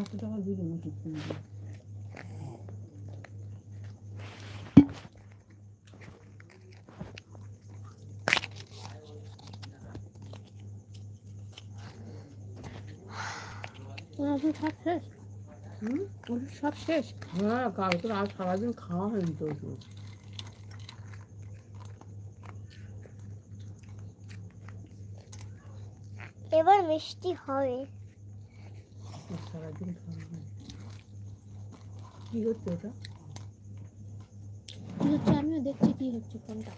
পাঁচশো টাকা কিনবে তোমার ওষুধ সব সব শেষ হ্যাঁ আর সারাদিন খাওয়া হয়নি তো এবার মিষ্টি হবে। সারাদিন খাওয়া হচ্ছে কি হচ্ছে? আমিও দেখছি কি হচ্ছে কোনটা।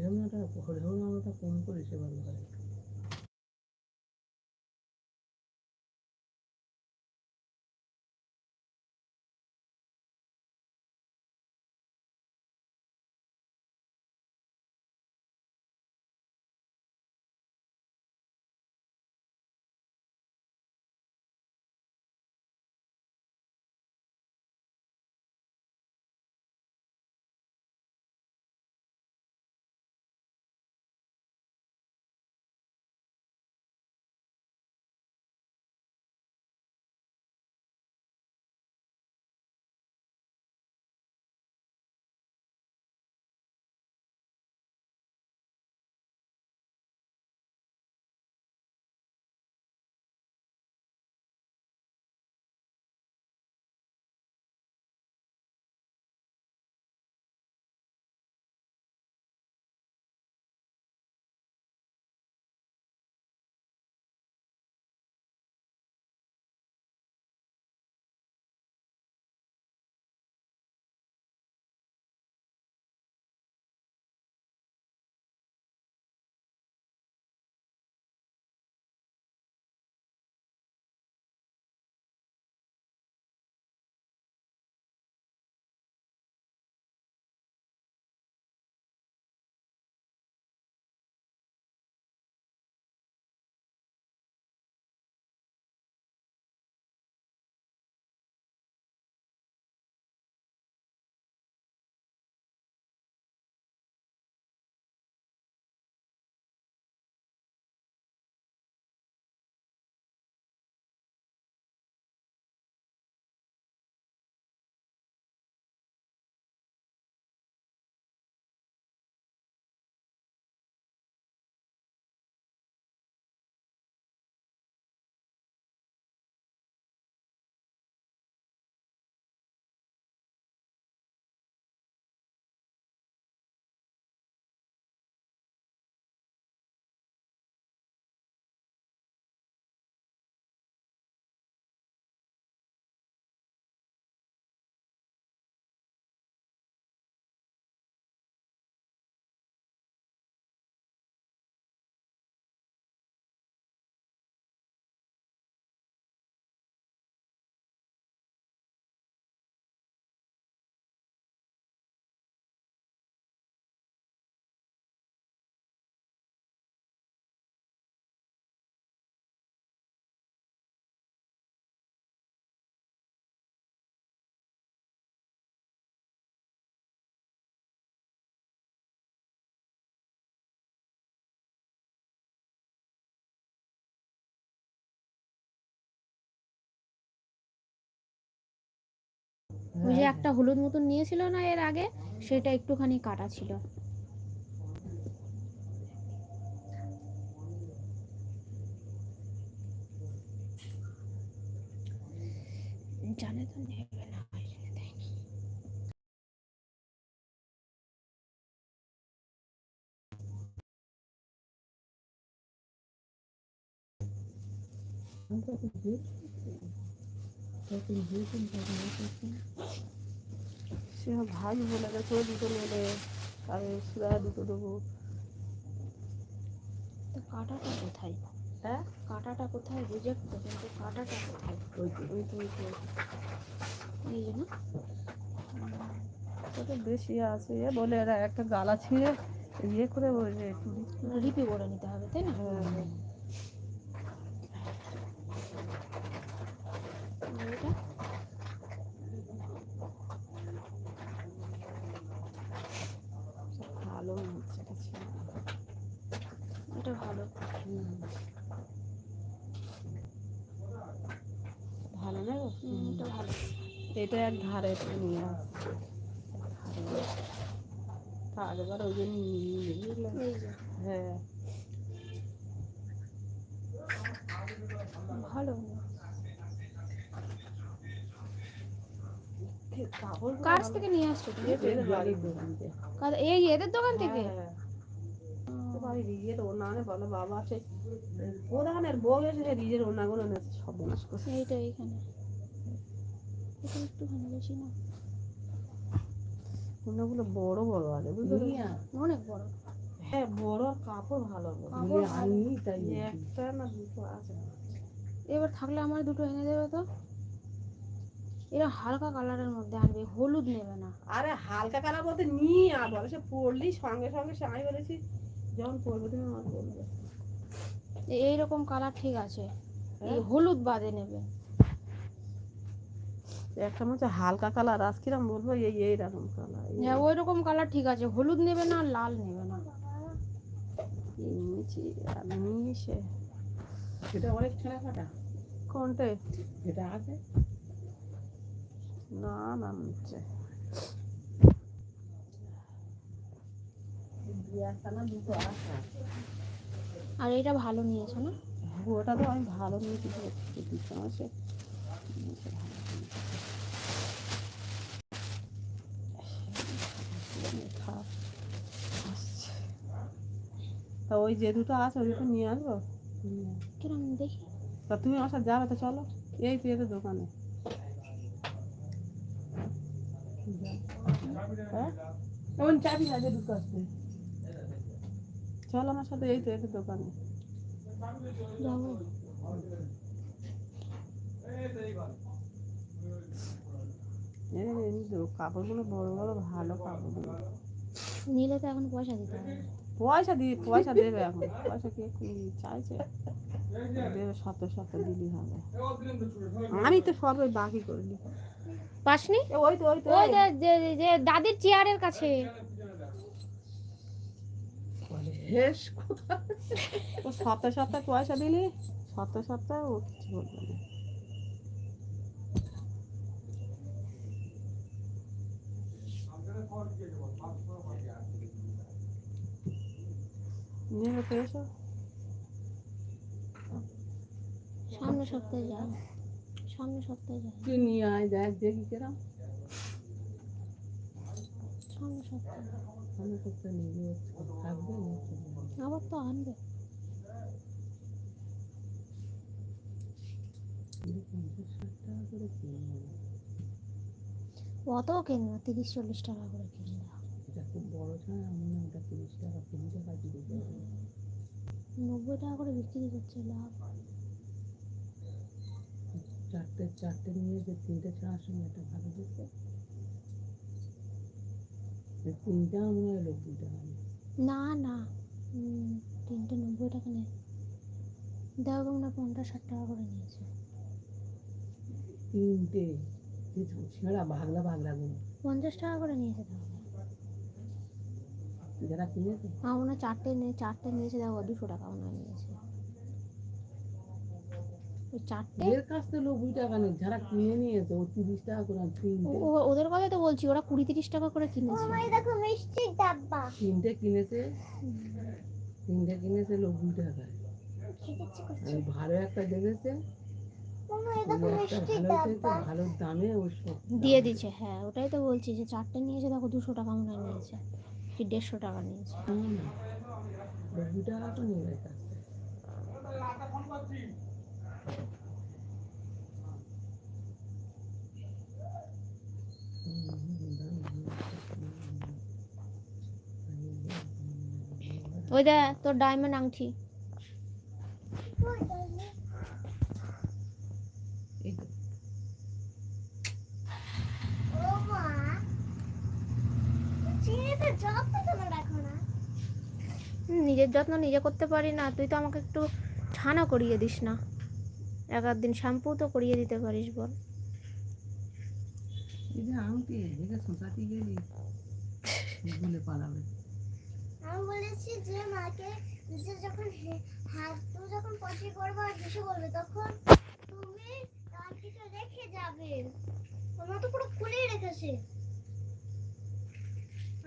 মানে ঢেউনাটা ঢেউনাটা কম করেছে ভালো করে ওই যে হ্যাঁ, একটা হলুদ মতন নিয়েছিল না এর আগে সেটা একটুখানি কাটা ছিল। জানে তো নেবে না ওই জন্য সে ভাই বলে গেছে দুটো নেবে আর সুরা দুটো দেবো। তো কাটাটা কোথায়? হ্যাঁ? কাটাটা কোথায়? রিজেক্ট তো কিন্তু কাটাটা কোথায়? ওই তো। ওই তো ওই তো। এই জন্য কত বেশি আছে এ বলে এরা একটা গালা ছিঁড়ে ইয়ে করে রিপি করে নিতে হবে তাই না হ্যাঁ আর এটা ভালো হচ্ছে এটা ছিল। এটা ভালো হুম। ভালো না গো? হুম, এটা ভালো এটা এক ধারে নিয়ে আসছে। ওই জন্য হ্যাঁ। ভালো। কাপড় থেকে নিয়ে আসছো তুমি? থেকে। এই এদের দোকান থেকে? হ্যাঁ। রিজের ওনা আনে বাবা আছে প্রধানের বউ এসে রিজের ওনাগুলো সব নাশ করছে। এইটা এইখানে। এটা একটুখানি বেশি না। ওনাগুলো বড় বড় আছে বুঝলি অনেক বড়। হ্যাঁ বড় কাপড় ভালো। নিয়ে তাই একটা না দুটো আছে। এবার থাকলে আমার দুটো এনে দেবে তো? এরা হালকা কালারের মধ্যে আনবে হলুদ নেবে না। আরে হালকা কালার বলতে নিয়ে আর বলে সে পড়লি সঙ্গে সঙ্গে সে আমি বলেছি যখন পড়বে তুমি আমার বলবে। এ- এইরকম কালার ঠিক আছে। এই হ্যাঁ? হলুদ বাদে নেবে। একটা মনে হচ্ছে হালকা কালার আজ কিরম বলব এই এইরকম কালার হ্যাঁ ওই রকম কালার ঠিক আছে হলুদ নেবে না লাল নেবে না। নিয়েছি আর নিয়েছে সেটা অনেক ছেঁড়া কাটা কোনটা? যেটা আছে? না না আছে আর এটা ভালো নিয়েছো না? ওটা তো আমি ভালো নিয়েছি দিতে আছে তা ওই যে দুটো আছে ওই দুটো নিয়ে আসব কিরম দেখি। তা তুমি আমার সাথে যাবে তো চলো। এই তো এদের দোকানে। হ্যাঁ? এমন চাবি আছে দুটো আসতে চলো আমার সাথে এই তো এদের দোকানে। যাব। কাপড়গুলো বড় বড় ভালো কাপড়গুলো। নিলে তো এখন পয়সা দিতে হবে। পয়সা দি পয়সা দেবে এখন। পয়সা কে কি চাইছে? দেবে শত শত দিলি হবে। আমি তো সব ওই বাকি করলি পাসনি? ওই তো ওই তো ওই যে- যে- যে দাদির চেয়ারের কাছে। ও সপ্তাহে সপ্তাহে পয়সা দিলি? সপ্তাহে সপ্তাহে ও কিছু বলবে না। নেবে তো এসো সামনে সপ্তাহে যাই সামনে সপ্তাহে যাই তুই নিয়ে আয় দেখ দেখি কেরাম সামনে সপ্তাহে আমি কোথায় নিয়ে থাকবে নিয়ে। আবার তো আনবে কিনে। অত কিনবে না তিরিশ চল্লিশ টাকা করে কিনবে এটা খুব বড় ছাড়া মনে হয় ওটা তিরিশ টাকা কুড়ি টাকা দিতে যাবে নব্বই টাকা করে বিক্রি করছে লাভ। চারটে চারটে নিয়ে যে তিনটে ছাড়ার সঙ্গে একটা ভালো দিচ্ছে তিনটা মনে হয় নব্বই টাকা না না। তিনটে নব্বই টাকা নেই দেখো তোমরা পঞ্চাশ ষাট টাকা করে নিয়েছে। তিনটে ছেঁড়া ভাগলা ভাগলা গুলো পঞ্চাশ টাকা করে নিয়েছে তাহলে যারা কিনেছে? হয় চারটে নিয়ে চারটে নিয়েছে দেখো দুশো টাকা হয় নিয়েছে। ওই চারটে? এর কাছ থেকে নব্বই টাকা নেই যারা কিনে নিয়েছে ও তিরিশ টাকা করে আর তিনটে ও- ও- ওদের কথা তো বলছি ওরা কুড়ি তিরিশ টাকা করে কিনেছে। মা দেখো মিষ্টির ডাব্বা। তিনটে কিনেছে তিনটে কিনেছে নব্বই টাকায়। খেতে ইচ্ছে করছে। আর ভালো একটা দেখেছে দামে দিয়ে দিচ্ছে হ্যাঁ ওটাই তো বলছি যে চারটে নিয়েছে দেখো দুশো টাকা মনে নিয়েছে। কি দেড়শো টাকা নিয়েছে। ওই দা তোর ডায়মন্ড আংটি এই তো। ও মা চিনিতে যত্ন তোমার রাখো না হুম, নিজের যত্ন নিজে করতে পারি না। তুই তো আমাকে একটু ছানা করিয়ে দিস না। এক আধ দিন শ্যাম্পু তো করিয়ে দিতে পারিস বল। আমি বলেছি যে মাকে যে যখন হাত তুমি যখন পটি করবে আর কিছু করবে তখন তুমি রেখে যাবে। তো পুরো খুলেই রেখেছে।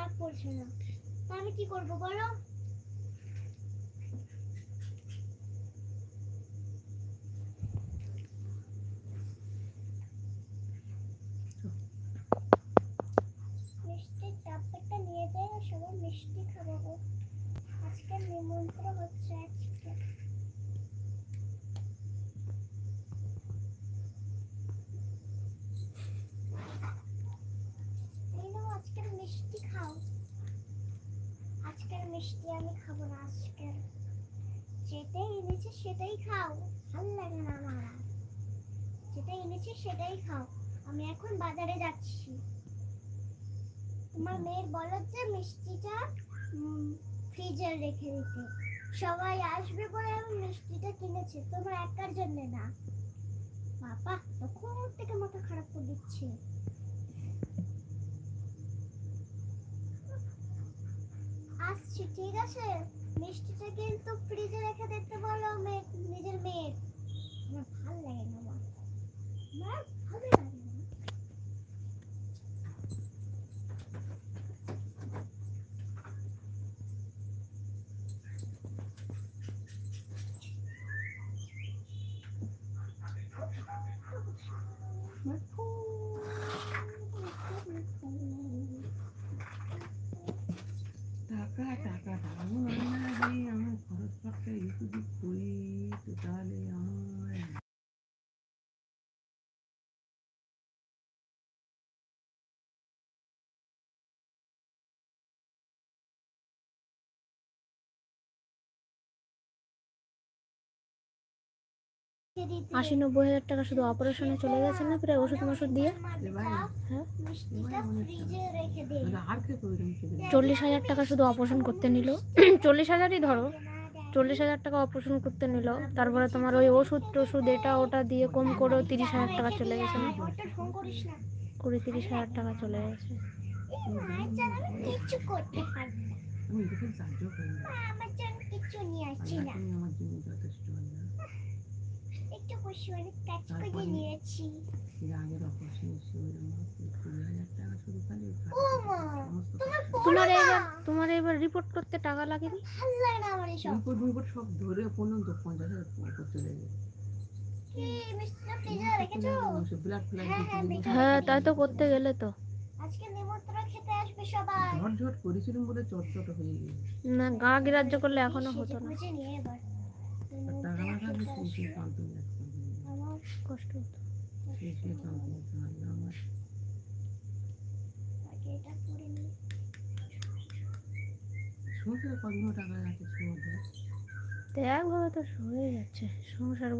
আর পড়ছে না। আমি কি করব বলো মিষ্টির ডাব্বাটা নিয়ে যাই আর সবাই মিষ্টি খাব গো। আজকে নিমন্ত্রণ হচ্ছে আজকে এই নাও আজকের মিষ্টি খাও আজকের মিষ্টি আমি খাব না আজকের যেটাই এনেছে সেটাই খাও। ভালো লাগে না আমার। যেটা এনেছে সেটাই খাও। আমি এখন বাজারে যাচ্ছি। তোমার মেয়ের বলো যে মিষ্টিটা ফ্রিজে রেখে দিতে। সবাই আসবে বলে আমি মিষ্টিটা কিনেছি। তোমার একার জন্য না। বাবা, তখন থেকে মাথা খারাপ করে দিচ্ছে। আসছি, ঠিক আছে? মিষ্টিটা কিন্তু ফ্রিজে রেখে দিতে বলো নিজের মেয়ের। আমার ভালো লাগে না আমার। আশি নব্বই হাজার টাকা শুধু অপারেশনে চলে গেছে না প্রায় ওষুধ মষুধ দিয়ে? হ্যাঁ? চল্লিশ হাজার টাকা শুধু অপারেশন করতে নিল। চল্লিশ হাজারই ধরো। চল্লিশ হাজার টাকা অপারেশন করতে নিল। তারপরে তোমার ওই ওষুধ টষুধ এটা ওটা দিয়ে কম করেও তিরিশ হাজার টাকা চলে গেছে না? কুড়ি তিরিশ হাজার টাকা চলে গেছে। কিচ্ছু নিয়ে আসছি না। অনেক কাজ করে নিয়েছি। আগের অপারেশন তোমার তোমার এবার তোমার এবার রিপোর্ট করতে টাকা লাগেনি? লাগে না আমার এসব। রিপোর্ট রিপোর্ট সব ধরে পর্যন্ত পঞ্চাশ হাজার টাকা চলে গেছে কি মিষ্টিটা ফ্রিজে রেখেছো? ব্লাড ফ্লাড হ্যাঁ, হ্যাঁ, হ্যাঁ তাই তো করতে গেলে তো। আজকে নিমন্ত্রণ খেতে আসবে সবাই। ঝট ঝট করেছিলাম বলে চটচট গেছে। না গা গ্রাহ্য করলে এখনও হতো না। কষ্ট হতো। আমার সংসারে টাকা আছে? তো একভাবে তো হয়ে যাচ্ছে। সংসার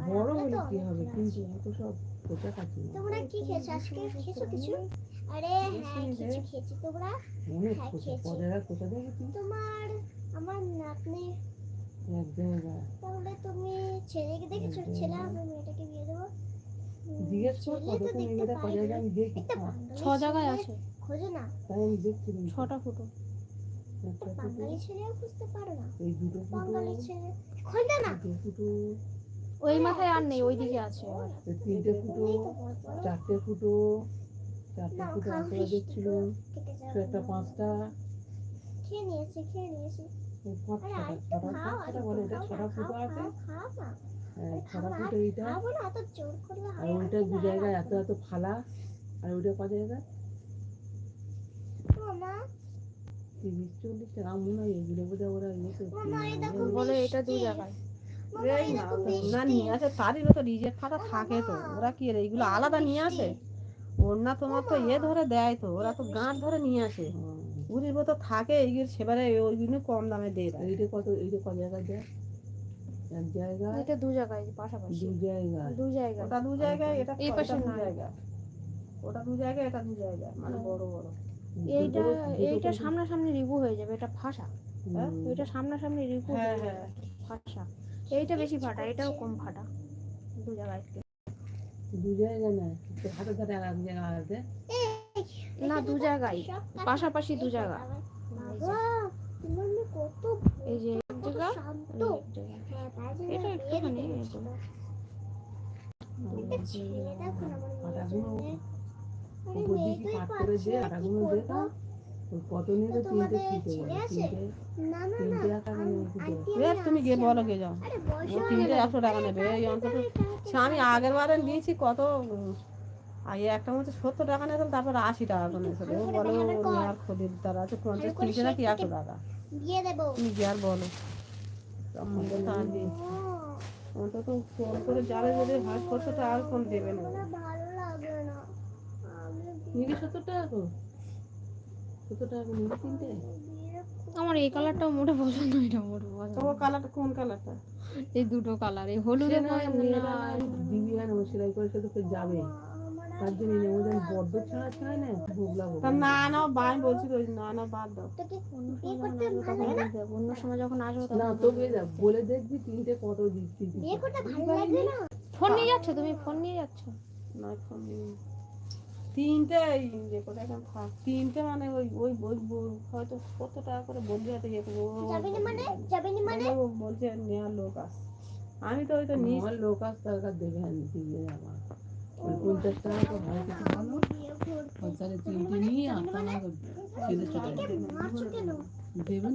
আমরা হলে তো কি হবে? কিন্তু এত সব পোশাক আছে তোমরা কি খেয়েছো? আজকে খেয়েছো কিছু? আরে হ্যাঁ কিছু খেয়েছি। তোমরা? অনেক হ্যাঁ, তোমার আমার নাতনি। তাহলে তুমি ছেলেকে দেখেছ? ছেলে আমি মেয়েটাকে বিয়ে দেবো। জিজ্ঞেস কর হ্যাঁ, জায়গায় ছেলে আছে। খোঁজো না। ছটা ফুটো। বাঙালি ছেলেও খুঁজতে পারো না। এই দুটো ফুটো বাঙালি ছেলে। খোঁজো না ওই মাথায় আর নেই ওইদিকে আছে। তিনটে ফুটো। চারটে ফুটো চারটে ফুটো আসলে দেখছিল। একটা পাঁচটা। খেয়ে নিয়েছি খেয়ে নিয়েছি। আরে ওইটা দু জায়গায় এত এত ফালা। আর ওইটা ক জায়গায়? মামা, তিরিশ চল্লিশ টাকা মনে হয় এগুলো বোধ ওরা ইয়ে করছে মামা, এই দেখো বলে এটা দু জায়গায়। মামা, এই এই না দেখো ওনা মিষ্টি। নিয়ে আসে তারই তো রিজেক্ট খাতা থাকে তো। ওরা কি এইগুলো আলাদা নিয়ে আসে? ওনা তোমার তো এ ধরে দেয় তো ওরা তো গাঁট ধরে নিয়ে আসে। হ্যাঁ। মতো থাকে এইগুলো সেবারে ওইগুলো কম দামে দেয়। এইটা কত এইটা জায়গায় দেয়? এক জায়গায় এটা দু জায়গায় পাশাপাশি। দু জায়গায়। দু জায়গায়। ওটা দু জায়গায় এটা এই পাশে দু না। ওটা দু জায়গায় এটা দু জায়গায় মানে বড় বড়। এইটা এইটা সামনাসামনি রিভু হয়ে যাবে এটা ফাঁসা এটা সামনাসামনি রিভু হ্যাঁ হয়ে হ্যাঁ। যাবে ফাঁসা এইটা বেশি ফাটা এটাও কম ফাটা দু জায়গায় দু জায়গায় না হাতে ধারে এক জায়গায় আছে না দু জায়গায় পাশাপাশি দু জায়গা। বাবা, তোমার মেয়ে কত এই যে এক জায়গা এক জায়গা। হ্যাঁ, এটা একটুখানি উপর দিকে কাট করে ওই তিনটে? তিনটে তিনটে টাকা তুমি গিয়ে বলো গে যাও। আরে তিনটে একশো টাকা নেবে এই অন্তত আমি আগের বারে নিয়েছি কত আর একটা মধ্যে সত্তর টাকা নিয়েছিল তারপর আশি টাকা করে নিয়েছিল ও বলো নেওয়ার খদির তার আছে পঞ্চাশ তিরিশে নাকি একশো টাকা? তুমি কি আর বলো। অন্তত ফোন করে যাবে যদি সত্তর টাকা আর কোন দেবে না। নিলে সত্তর টাকা তো সত্তর টাকা করে নিলে তিনটে? আমার এই কালারটাও মোটে পছন্দ এটা মোটে তো পছন্দ ও কালারটা কোন কালারটা? এই দুটো কালার এই হলুদে না না দিবি আর ও সেলাই করে সে তো যাবে। তার জন্য নেমে যেন বড্ড ছাড়া ছাড়া না ভোগলা তা না না বাই বলছি তো না না বাদ দাও। তোকে বিয়ে করতে ভালো না। অন্য সময় যখন আসবে না তখন তো বেয়ে যা বলে দেখবি তিনটে কত দিচ্ছি। বিয়ে করতে ভালো লাগবে না? ফোন নিয়ে যাচ্ছ তুমি ফোন নিয়ে যাচ্ছ? নয় ফোন নিয়ে। তিনটে যে কোথায় এখন থাক তিনটে মানে ওই ওই ওই হয়তো কত টাকা করে হয়তো ও- যাবি না মানে? মানে? বলছে নেওয়ার লোক আস। আমি তো ওই তো নিয়ে লোক আস টাকা দেবে হ্যাঁ দিবে আমার পঞ্চাশ টাকা তো হয় কিছু ভালো তাহলে তিনটে নিয়ে কেন? দেবেন